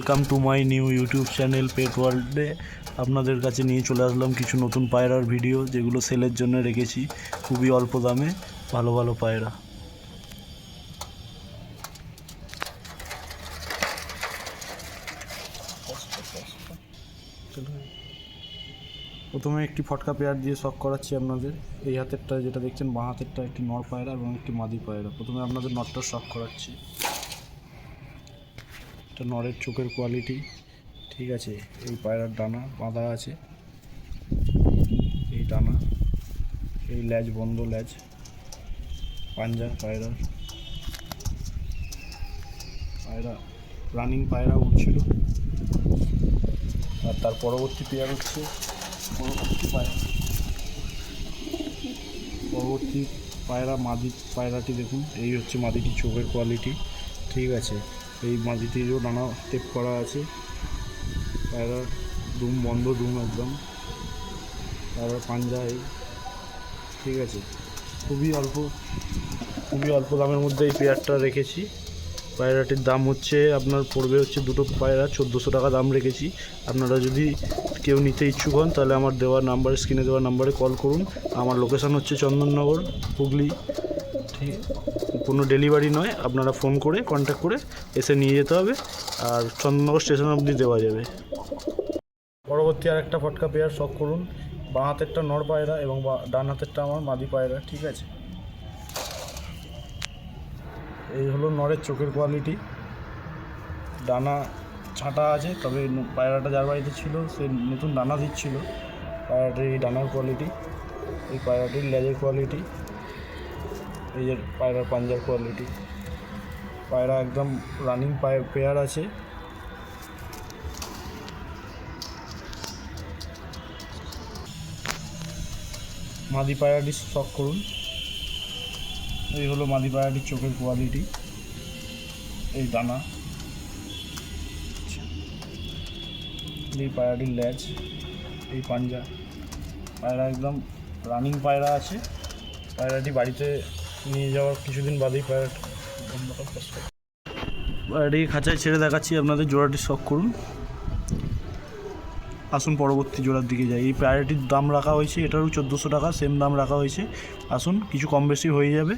Welcome to my new YouTube channel pet ওয়ার্ল্ডে আপনাদের কাছে নিয়ে চলে আসলাম কিছু নতুন পায়রার ভিডিও যেগুলো সেলের জন্য রেখেছি। খুবই অল্প দামে, ভালো ভালো পায়রা। প্রথমে একটি ফটকা পেয়ার দিয়ে শখ করাচ্ছি আপনাদের। এই হাতেরটা যেটা দেখছেন, বাঁ হাতেরটা একটি নর পায়রা এবং একটি মাদি পায়রা। প্রথমে আপনাদের নটটা শখ করাচ্ছি। এটা নরের চোখের কোয়ালিটি ঠিক আছে? এই পায়রার ডানা বাঁধা আছে। এই ডানা, এই ল্যাজ, বন্ধ ল্যাজ, পাঞ্জা পায়রার। পায়রা রানিং পায়রা উঠছিল। আর তার পরবর্তী পেয়ার হচ্ছে পরবর্তী পায়রা। পরবর্তী পায়রা মাদি, পায়রাটি দেখুন, এই হচ্ছে মাদিটি চোখের কোয়ালিটি ঠিক আছে? এই মাদিটিরও নানা টেপ করা আছে। পায়রার ডুম বন্ধ ডুম একদম। পায়রার পাঞ্জা এই, ঠিক আছে। খুবই অল্প খুবই অল্প দামের মধ্যে এই পেয়ারটা রেখেছি। পায়রাটির দাম হচ্ছে, আপনার পড়বে হচ্ছে দুটো পায়রা, চোদ্দোশো টাকা দাম রেখেছি। আপনারা যদি কেউ নিতে ইচ্ছুক হন, তাহলে আমার দেওয়া নাম্বার স্ক্রিনে দেওয়া নাম্বারে কল করুন। আমার লোকেশান হচ্ছে চন্দননগর, হুগলি, ঠিক কোনো ডেলিভারি নয়, আপনারা ফোন করে কন্ট্যাক্ট করে এসে নিয়ে যেতে হবে আর চন্দননগর স্টেশন অবধি দেওয়া যাবে। পরবর্তী আর একটা ফটকা পেয়ার শখ করুন, বাঁ হাতেরটা নর পায়রা এবং ডান হাতেরটা আমার মাদি পায়রা, ঠিক আছে? এই হলো নরের চোখের কোয়ালিটি ডানা ছাঁটা আছে, তবে পায়রাটা যার বাড়িতে ছিল, সে নতুন ডানা দিচ্ছিল। পায়রাটির এই ডানার কোয়ালিটি এই পায়রাটির লেজের কোয়ালিটি এই যে পায়রার পাঞ্জার কোয়ালিটি পায়রা একদম রানিং পায়ে পেয়ার আছে। মাদি পায়রাটি শখ করুন। এই হলো মাদি পায়রাটির চোখের কোয়ালিটি এই দানা। এই পায়রাটির ল্যাজ এই পাঞ্জা। পায়রা একদম রানিং পায়রা আছে। পায়রাটি বাড়িতে নিয়ে যাওয়ার কিছুদিন বাদেই পায়রাটি পায়রাটি খাঁচায় ছেড়ে দেখাচ্ছি আপনাদের, জোড়াটি শখ করুন। আসুন পরবর্তী জোড়ার দিকে যাই। এই পায়রাটির দাম রাখা হয়েছে, এটারও চোদ্দোশো টাকা সেম দাম রাখা হয়েছে। আসুন, কিছু কম বেশি হয়ে যাবে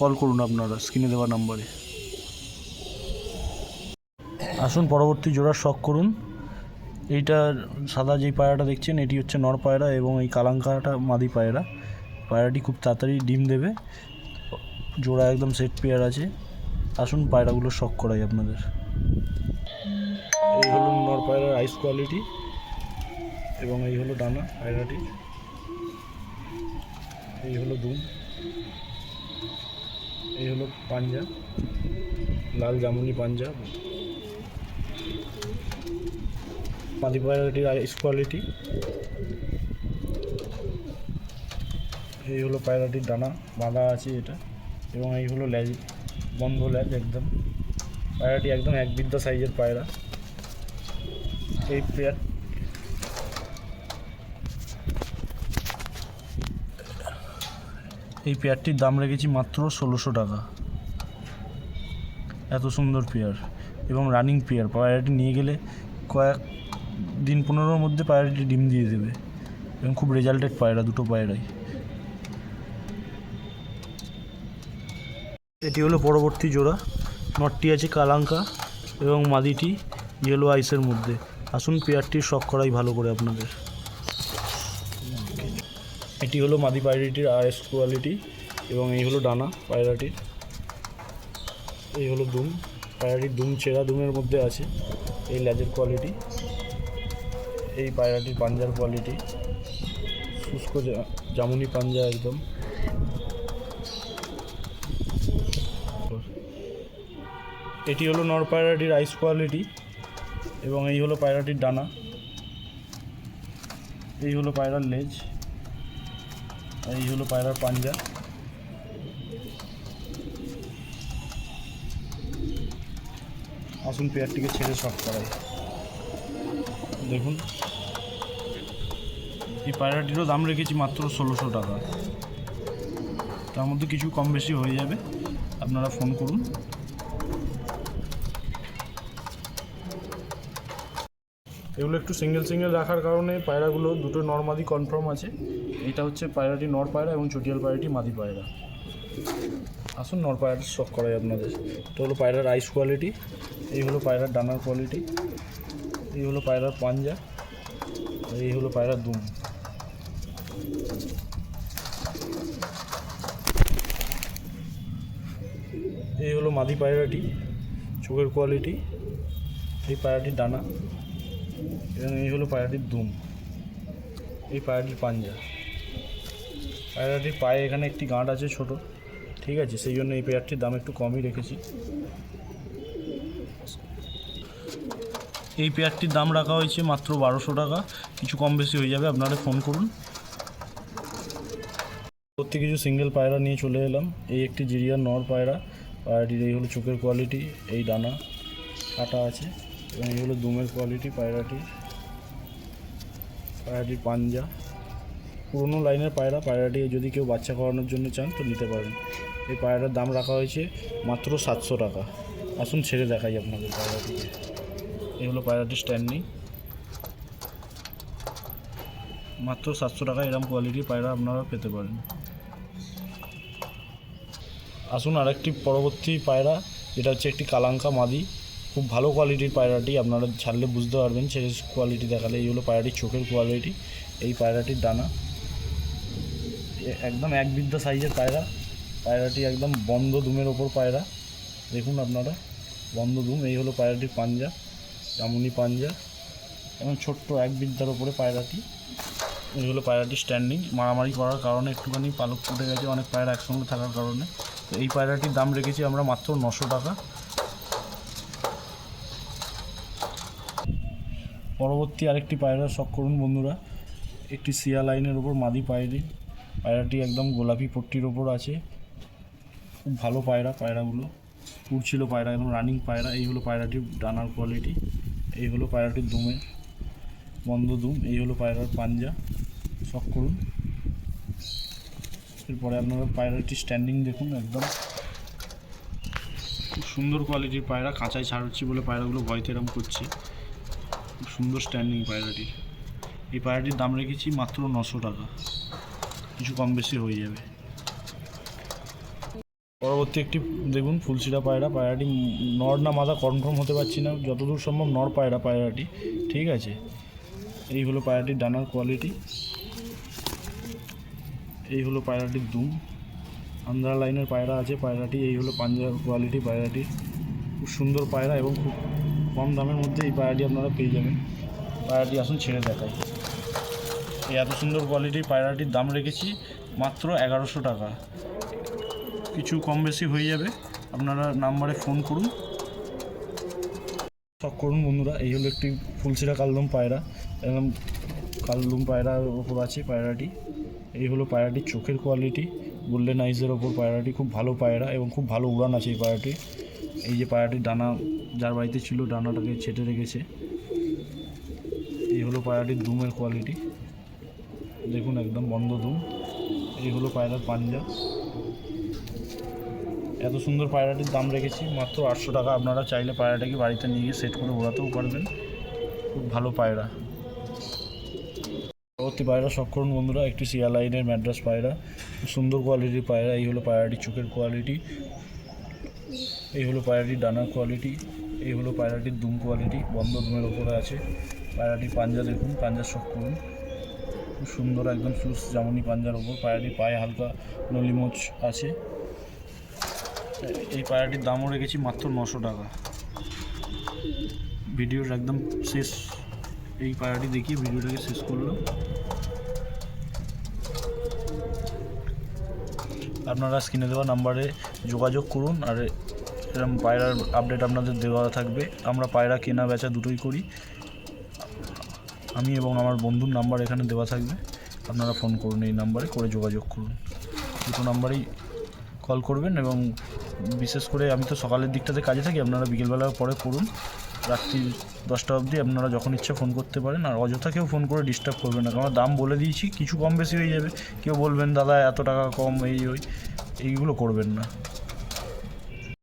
কল করুন আপনারা স্ক্রিনে দেওয়া নাম্বারে আসুন পরবর্তী জোড়ার শখ করুন। এইটার সাদা যেই পায়রাটা দেখছেন, এটি হচ্ছে নর পায়রা এবং এই কালাঙ্কাটা মাদি পায়রা। পায়রাটি খুব তাড়াতাড়ি ডিম দেবে। জোড়া একদম সেট পেয়ার আছে। আসুন পায়রাগুলো শখ করাই আপনাদের। এই হলো নর পায়রার আইস কোয়ালিটি এবং এই হলো ডানা পায়রাটি। এই হলো দুম। এই হলো পাঞ্জা, লাল জামুনি পাঞ্জা। মাদি পায়রাটির আইস কোয়ালিটি এই হলো পায়রাটির ডানা, বাঁধা আছে এটা। এবং এই হলো ল্যাজ বন্ধ ল্যাজ একদম। পায়রাটি একদম এক বিদ্যা সাইজের পায়রা। এই পেয়ার। এই পেয়ারটির দাম রেখেছি মাত্র ষোলোশো টাকা। এত সুন্দর পেয়ার এবং রানিং পেয়ার। পায়রাটি নিয়ে গেলে কয়েক দিন পনেরোর মধ্যে পায়রাটি ডিম দিয়ে দেবে। এবং খুব রেজাল্টেড পায়রা, দুটো পায়রাই। এটি হলো পরবর্তী জোড়া। নটটি আছে কালাঙ্কা এবং মাদিটি ইয়েলো আইসের মধ্যে। আসুন পেয়ারটির শখ করাই ভালো করে আপনাদের। এটি হলো মাদি পায়রাটির আইএস কোয়ালিটি এবং এই হলো ডানা পায়রাটির। এই হলো দুম, পায়রাটির দুম চেরা দুমের মধ্যে আছে এই ল্যাজের কোয়ালিটি এই পায়রাটির পাঞ্জার কোয়ালিটি শুষ্ক জামুনি পাঞ্জা একদম। এটি হলো নর পায়রাটির আইস কোয়ালিটি এবং এই হলো পায়রাটির ডানা। এই হলো পায়রার লেজ এই হলো পায়রার পাঞ্জা। আসুন পেয়ারটিকে ছেড়ে শখ করাই। দেখুন, এই পায়রাটিরও দাম রেখেছি মাত্র ষোলোশো টাকা। তার মধ্যে কিছু কম বেশি হয়ে যাবে, আপনারা ফোন করুন। এগুলো একটু সিঙ্গেল সিঙ্গেল রাখার কারণে পায়রাগুলো দুটো নর্মাদি কনফার্ম আছে। এটা হচ্ছে পায়রাটি নর পায়রা এবং চটিয়াল পায়রাটি মাদি পায়রা। আসুন নর পায়রাটা শখ করাই আপনাদের। এটা হলো পায়রার আইস কোয়ালিটি এই হলো পায়রার ডানার কোয়ালিটি এই হলো পায়রার পাঞ্জা, আর এই হলো পায়রার দুম। এই হলো মাদি পায়রাটি, চোখের কোয়ালিটি এই পায়রাটির ডানা। এবং এই হলো পায়রাটির দুম। এই পায়রাটির পাঞ্জা। পায়রাটির পায়ে এখানে একটি গাঁট আছে ছোট, ঠিক আছে? সেই জন্য এই পেয়ারটির দাম একটু কমই রেখেছি। এই পেয়ারটির দাম রাখা হয়েছে মাত্র বারোশো টাকা। কিছু কম বেশি হয়ে যাবে, আপনারা ফোন করুন। প্রত্যেক কিছু সিঙ্গেল পায়রা নিয়ে চলে এলাম। এই একটি জিরিয়ার নর পায়রা। পায়রাটির এই হলো চোখের কোয়ালিটি এই ডানা কাটা আছে। এবং এই হলো দুমের কোয়ালিটি পায়রাটি। পায়রাটির পাঞ্জা। পুরোনো লাইনের পায়রা, পায়রাটি যদি কেউ বাচ্চা করানোর জন্য চান, তো নিতে পারেন। এই পায়রার দাম রাখা হয়েছে মাত্র সাতশো টাকা। আসুন ছেড়ে দেখাই আপনাদের পায়রাটিকে। এই হলো পায়রাটির স্ট্যান্ডিং মাত্র সাতশো টাকা এরম কোয়ালিটির পায়রা আপনারা পেতে পারেন। আসুন আরেকটি পরবর্তী পায়রা, যেটা হচ্ছে একটি কালাঙ্কা মাদি। খুব ভালো কোয়ালিটির পায়রাটি আপনারা ছাড়লে বুঝতে পারবেন, সে কোয়ালিটি দেখালে। এই হলো পায়রাটির চোখের কোয়ালিটি এই পায়রাটির ডানা। একদম এক বিদ্যা সাইজের পায়রা। পায়রাটি একদম বন্ধ দুমের ওপর পায়রা। দেখুন আপনারা, বন্ধ দুম। এই হলো পায়রাটির পাঞ্জা জামুনি পাঞ্জা। এবং ছোট্ট এক বিদ্যার ওপরে পায়রাটি। এই হলো পায়রাটি স্ট্যান্ডিং মারামারি করার কারণে একটুখানি পালক ফুটে গেছে, অনেক পায়রা একসঙ্গে থাকার কারণে। তো এই পায়রাটির দাম রেখেছি আমরা মাত্র নশো টাকা। পরবর্তী আরেকটি পায়রা, শখ করুন বন্ধুরা, একটি সিয়া লাইনের ওপর মাদি পায়রি। পায়রাটি একদম গোলাপি পট্টির ওপর আছে। খুব ভালো পায়রা পায়রাগুলো। উড়ছিল পায়রা, একদম রানিং পায়রা। এই হলো পায়রাটির ডানার কোয়ালিটি এই হলো পায়রাটির দুমে, বন্ধ দুম, এই হলো পায়রার পাঞ্জা। শখ করুন। এরপরে আপনারা পায়রাটি স্ট্যান্ডিং দেখুন, একদম। খুব সুন্দর কোয়ালিটির পায়রা, কাঁচায় ছাড়ছি বলে পায়রাগুলো ভয়তে এরম করছে। খুব সুন্দর স্ট্যান্ডিং পায়রাটির এই পায়রাটির দাম রেখেছি মাত্র নশো টাকা। কিছু কম বেশি হয়ে যাবে। পরবর্তী একটি, দেখুন, ফুলশিরা পায়রা। পায়রাটি নর না মাদা কনফার্ম হতে পারছি না। যতদূর সম্ভব নর পায়রা পায়রাটি, ঠিক আছে? এই হলো পায়রাটির ডানার কোয়ালিটি এই হলো পায়রাটির দুম। আন্ধ্রা লাইনের পায়রা আছে। পায়রাটি এই হলো পাঞ্জাব কোয়ালিটি পায়রাটি খুব সুন্দর পায়রা এবং খুব কম দামের মধ্যে এই পায়রাটি আপনারা পেয়ে যাবেন। পায়রাটি আসুন ছেড়ে দেখাই। এই এত সুন্দর কোয়ালিটির পায়রাটির দাম রেখেছি মাত্র এগারোশো টাকা। কিছু কম বেশি হয়ে যাবে। আপনারা নাম্বারে ফোন করুন। শখ করুন বন্ধুরা, এই হলো একটি ফুলসিরা কালদম পায়রা। একদম কালদম পায়রার ওপর আছে পায়রাটি। এই হলো পায়রাটির চোখের কোয়ালিটি গোল্ডেন আইসের ওপর পায়রাটি। খুব ভালো পায়রা এবং খুব ভালো উড়ান আছে এই পায়রাটি এই যে পায়রাটির ডানা, যার বাড়িতে ছিল, ডানাটাকে ছেটে রেখেছে। এই হলো পায়রাটির দুমের কোয়ালিটি দেখুন, একদম বন্ধ দুম। এই হলো পায়রার পাঞ্জা। এত সুন্দর পায়রাটির দাম রেখেছি, মাত্র আটশো টাকা। আপনারা চাইলে পায়রাটাকে বাড়িতে নিয়ে গিয়ে সেট করে ওড়াতেও পারবেন। খুব ভালো পায়রা। পরবর্তী পায়রা শখ করুন বন্ধুরা, একটি সিয়া লাইনের ম্যাড্রাস পায়রা। সুন্দর কোয়ালিটির পায়রা। এই হলো পায়রাটির চোখের কোয়ালিটি এই হলো পায়রাটির ডানার কোয়ালিটি এই হলো পায়রাটির দুম কোয়ালিটি বন্ধ দুমের ওপরে আছে। পায়রাটির পাঞ্জা দেখুন, পাঞ্জা শখ করুন। খুব সুন্দর একদম সুস জামনি পাঞ্জার ওপর। পায়রাটির পায়ে হালকা নলিমোচ আছে। এই পায়রাটির দামও রেখেছি মাত্র নশো টাকা। ভিডিওর একদম শেষ। এই পায়রাটি দেখিয়ে ভিডিওটাকে শেষ করল আপনারা স্ক্রিনে দেওয়া নাম্বারে যোগাযোগ করুন। আর এরকম পায়রার আপডেট আপনাদের দেওয়া থাকবে। আমরা পায়রা কেনা বেচা দুটোই করি। আমি এবং আমার বন্ধুর নাম্বার এখানে দেওয়া থাকবে। আপনারা ফোন করুন এই নাম্বারে করে যোগাযোগ করুন। দুটো নাম্বারেই কল করবেন এবং বিশেষ করে আমি তো সকালের দিকটাতে কাজে থাকি, আপনারা বিকেলবেলা পরে করুন। রাত্রি দশটা অবধি আপনারা যখন ইচ্ছা ফোন করতে পারেন, আর অযথা কেউ ফোন করে ডিস্টার্ব করবেন না। কারণ দাম বলে দিয়েছি, কিছু কম বেশি হয়ে যাবে। কেউ বলবেন, দাদা, এত টাকা কম, এই ওই। এইগুলো করবেন না।